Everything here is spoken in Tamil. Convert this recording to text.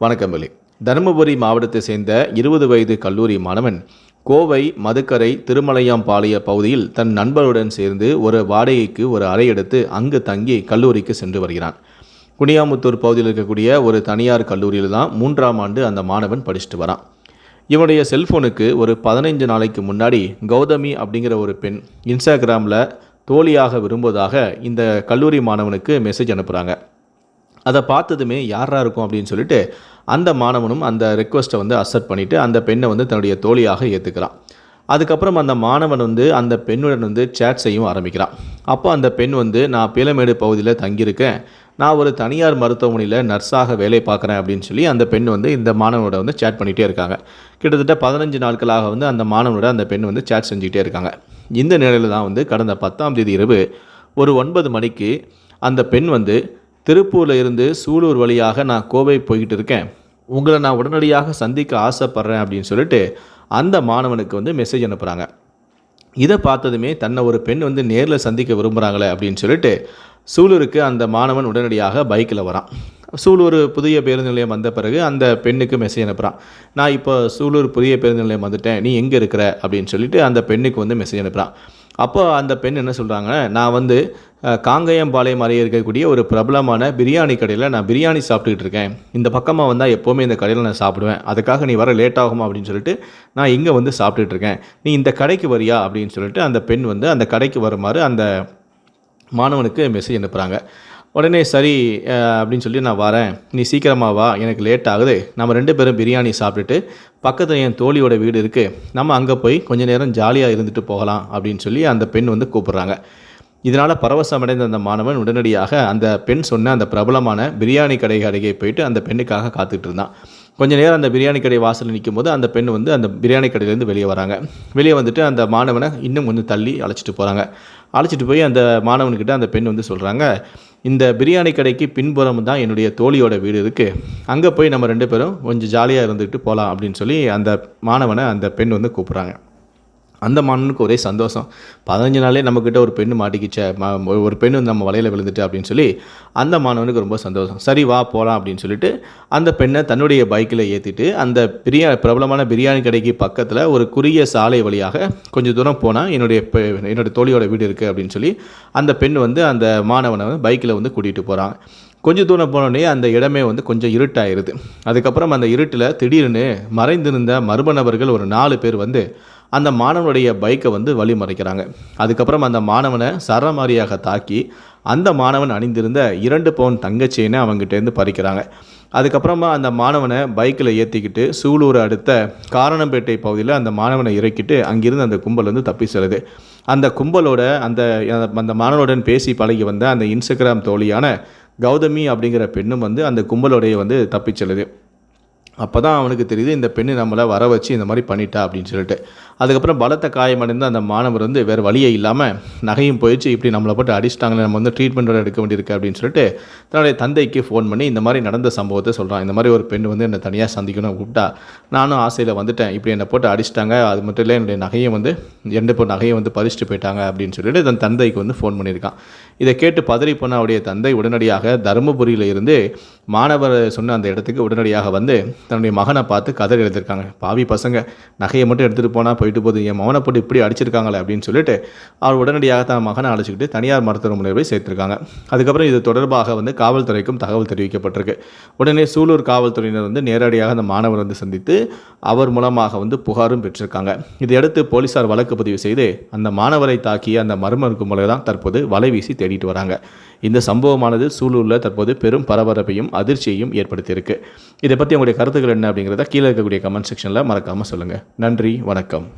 வணக்கம் வெளி தருமபுரி மாவட்டத்தை சேர்ந்த இருபது வயது கல்லூரி மாணவன் கோவை மதுக்கரை திருமலையாம்பாளைய பகுதியில் தன் நண்பருடன் சேர்ந்து ஒரு வாடகைக்கு ஒரு அறை எடுத்து அங்கு தங்கி கல்லூரிக்கு சென்று வருகிறான். குனியாமுத்தூர் பகுதியில் இருக்கக்கூடிய ஒரு தனியார் கல்லூரியில் தான் மூன்றாம் ஆண்டு அந்த மாணவன் படிச்சுட்டு வரான். இவனுடைய செல்ஃபோனுக்கு ஒரு பதினைஞ்சு நாளைக்கு முன்னாடி கௌதமி அப்படிங்கிற ஒரு பெண் இன்ஸ்டாகிராமில் தோழியாக விரும்புவதாக இந்த கல்லூரி மாணவனுக்கு மெசேஜ் அனுப்புகிறாங்க அதை பார்த்ததுமே யாரா இருக்கும் அப்படின்னு சொல்லிட்டு அந்த மாணவனும் அந்த ரெக்வஸ்ட்டை வந்து அக்செப்ட் பண்ணிவிட்டு அந்த பெண்ணை வந்து தன்னுடைய தோழியாக ஏற்றுக்கிறான் அதுக்கப்புறம் அந்த மாணவன் வந்து அந்த பெண்ணுடன் வந்து சேட் செய்யவும் ஆரம்பிக்கிறான். அப்போ அந்த பெண் வந்து நான் பீலமேடு பகுதியில் தங்கியிருக்கேன். நான் ஒரு தனியார் மருத்துவமனையில் நர்ஸாக வேலை பார்க்குறேன் அப்படின்னு சொல்லி அந்த பெண் வந்து இந்த மாணவனோட வந்து சேட் பண்ணிகிட்டே இருக்காங்க. கிட்டத்தட்ட பதினஞ்சு நாட்களாக வந்து அந்த மாணவனோட அந்த பெண் வந்து சேட் செஞ்சுக்கிட்டே இருக்காங்க. இந்த நிலையில் தான் வந்து கடந்த பத்தாம் தேதி இரவு ஒரு ஒன்பது மணிக்கு அந்த பெண் வந்து திருப்பூரில் இருந்து சூலூர் வழியாக நான் கோவை போய்கிட்டு இருக்கேன். உங்களை நான் உடனடியாக சந்திக்க ஆசைப்பட்றேன் அப்படின்னு சொல்லிட்டு அந்த மாணவனுக்கு வந்து மெசேஜ் அனுப்புகிறாங்க இதை பார்த்ததுமே தன்னை ஒரு பெண் வந்து நேரில் சந்திக்க விரும்புகிறாங்களே அப்படின்னு சொல்லிட்டு சூலூருக்கு அந்த மாணவன் உடனடியாக பைக்கில் வரான். சூலூர் புதிய பேருந்து நிலையம் வந்த பிறகு அந்த பெண்ணுக்கு மெசேஜ் அனுப்புகிறான் நான் இப்போ சூலூர் புதிய பேருந்து நிலையம் வந்துட்டேன். நீ எங்கே இருக்கிற? அப்படின்னு சொல்லிட்டு அந்த பெண்ணுக்கு வந்து மெசேஜ் அனுப்புகிறான் அப்போ அந்த பெண் என்ன சொல்கிறாங்க நான் வந்து காங்கயம்பாளையம் அறைய இருக்கக்கூடிய ஒரு பிரபலமான பிரியாணி கடையில் நான் பிரியாணி சாப்பிட்டுக்கிட்டு இருக்கேன். இந்த பக்கமாக வந்தால் எப்போவுமே இந்த கடையில் நான் சாப்பிடுவேன். அதுக்காக நீ வர லேட் ஆகுமா? அப்படின்னு சொல்லிட்டு நான் இங்கே வந்து சாப்பிட்டுட்டு இருக்கேன். நீ இந்த கடைக்கு வரியா? அப்படின்னு சொல்லிட்டு அந்த பெண் வந்து அந்த கடைக்கு வருமாறு அந்த மாணவனுக்கு மெசேஜ் அனுப்புகிறாங்க உடனே சரி அப்படின்னு சொல்லி நான் வரேன். நீ சீக்கிரமாக வா எனக்கு லேட் ஆகுது. நம்ம ரெண்டு பேரும் பிரியாணி சாப்பிட்டுட்டு பக்கத்தில் என் தோழியோட வீடு இருக்குது நம்ம அங்கே போய் கொஞ்ச நேரம் ஜாலியாக இருந்துட்டு போகலாம் அப்படின்னு சொல்லி அந்த பெண் வந்து கூப்பிட்றாங்க. இதனால் பரவசமடைந்த அந்த மாணவன் உடனடியாக அந்த பெண் சொன்ன அந்த பிரபலமான பிரியாணி கடை அருகே போயிட்டு அந்த பெண்ணுக்காக காத்துக்கிட்டு இருந்தான். கொஞ்ச நேரம் அந்த பிரியாணி கடை வாசலில் நிற்கும் போது அந்த பெண் வந்து அந்த பிரியாணி கடையிலேருந்து வெளியே வராங்க. வெளியே வந்துட்டு அந்த மாணவனை இன்னும் கொஞ்சம் தள்ளி அழைச்சிட்டு போகிறாங்க அழைச்சிட்டு போய் அந்த மாணவன்கிட்ட அந்த பெண் வந்து சொல்கிறாங்க இந்த பிரியாணி கடைக்கு பின்புறம் தான் என்னுடைய தோழியோட வீடு இருக்குது அங்கே போய் நம்ம ரெண்டு பேரும் கொஞ்சம் ஜாலியாக இருந்துட்டு போகலாம் அப்படின்னு சொல்லி அந்த மாணவனை அந்த பெண் வந்து கூப்பிட்றாங்க. அந்த மாணவனுக்கு ஒரே சந்தோஷம். பதினஞ்சு நாளே நம்மக்கிட்ட ஒரு பெண்ணு மாட்டிக்கிச்ச ஒரு பெண்ணு வந்து நம்ம வலையில் விழுந்துட்டு அப்படின்னு சொல்லி அந்த மாணவனுக்கு ரொம்ப சந்தோஷம். சரி வா போகலாம் அப்படின்னு சொல்லிட்டு அந்த பெண்ணை தன்னுடைய பைக்கில் ஏற்றிட்டு அந்த பிரியா பிரபலமான பிரியாணி கடைக்கு பக்கத்தில் ஒரு குறுகிய சாலை வழியாக கொஞ்சம் தூரம் போனால் என்னுடைய பெ- என்னுடைய தோழியோட வீடு இருக்குது அப்படின்னு சொல்லி அந்த பெண் வந்து அந்த மாணவனை வந்து பைக்கில் வந்து கூட்டிகிட்டு போகிறாங்க கொஞ்சம் தூரம் போனோடனே அந்த இடமே வந்து கொஞ்சம் இருட்டாயிருது. அதுக்கப்புறம் அந்த இருட்டில் திடீர்னு மறைந்திருந்த மர்ம நபர்கள் ஒரு நாலு பேர் வந்து அந்த மாணவனுடைய பைக்கை வந்து வழிமறைக்கிறாங்க. அதுக்கப்புறம் அந்த மாணவனை சரமாரியாக தாக்கி அந்த மாணவன் அணிந்திருந்த இரண்டு பவுன் தங்கச்சேனை அவங்ககிட்டேருந்து பறிக்கிறாங்க. அதுக்கப்புறமா அந்த மாணவனை பைக்கில் ஏற்றிக்கிட்டு சூலூர் அடுத்த காரணம்பேட்டை பகுதியில் அந்த மாணவனை இறக்கிட்டு அங்கிருந்து அந்த கும்பல் வந்து தப்பி செல்லுது. அந்த கும்பலோட அந்த அந்த மாணவனுடன் பேசி பழகி வந்த அந்த இன்ஸ்டாகிராம் தோழியான கௌதமி அப்படிங்கிற பெண்ணும் வந்து அந்த கும்பலோடைய வந்து தப்பிச்செல்லுது அப்போ தான் அவனுக்கு தெரியுது இந்த பெண்ணு நம்மளை வர வச்சு இந்த மாதிரி பண்ணிட்டா அப்படின்னு சொல்லிட்டு. அதுக்கப்புறம் பலத்த காயமடைந்த அந்த மாணவர் வந்து வேறு வழியே இல்லாமல் நகையும் போயிடுச்சு இப்படி நம்மளை போட்டு அடிச்சிட்டாங்களே நம்ம வந்து ட்ரீட்மெண்ட்டோட எடுக்க வேண்டியிருக்கு அப்படின்னு சொல்லிட்டு தன்னுடைய தந்தைக்கு ஃபோன் பண்ணி இந்த மாதிரி நடந்த சம்பவத்தை சொல்கிறான் இந்த மாதிரி ஒரு பெண் வந்து என்னை தனியாக சந்திக்கணும் கூப்பிட்டா நானும் ஆசையில் வந்துட்டேன் இப்படி என்னை போட்டு அடிச்சிட்டாங்க அது மட்டும் இல்லை என்னுடைய நகையை வந்து ரெண்டு பொருள் நகையை வந்து பறிச்சுட்டு போயிட்டாங்க அப்படின்னு சொல்லிட்டு தன் தந்தைக்கு வந்து ஃபோன் பண்ணியிருக்கான். இதை கேட்டு பதறி போன அவருடைய தந்தை உடனடியாக தருமபுரியில் இருந்து மாணவர் சொன்ன அந்த இடத்துக்கு உடனடியாக வந்து தன்னுடைய மகனை பார்த்து கதறி எழுதியிருக்காங்க. பாவி பசங்க நகையை மட்டும் எடுத்துகிட்டு போனால் போயிட்டு போகுது. என் மகனை போட்டு இப்படி அடிச்சிருக்காங்களே அப்படின்னு சொல்லிட்டு அவர் உடனடியாக தன் மகனை அழைச்சிக்கிட்டு தனியார் மருத்துவமனையில் போய் சேர்த்துருக்காங்க. அதுக்கப்புறம் இது தொடர்பாக வந்து காவல்துறைக்கும் தகவல் தெரிவிக்கப்பட்டிருக்கு. உடனே சூலூர் காவல்துறையினர் வந்து நேரடியாக அந்த மாணவர் வந்து சந்தித்து அவர் மூலமாக வந்து புகாரும் பெற்றிருக்காங்க. இதையடுத்து போலீசார் வழக்கு பதிவு செய்து அந்த மாணவரை தாக்கிய அந்த மர்ம கும்பலை தான் தற்போது வலை வீசி தேடிட்டு வராங்க. இந்த சம்பவமானது சூலூரில் தற்போது பெரும் பரபரப்பையும் அதிர்ச்சியையும் ஏற்படுத்தியிருக்கு. இதை பற்றி உங்களுடைய கருத்துக்கள் என்ன அப்படிங்கிறத கீழே இருக்கக்கூடிய கமெண்ட் செக்ஷனில் மறக்காமல் சொல்லுங்கள் நன்றி வணக்கம்.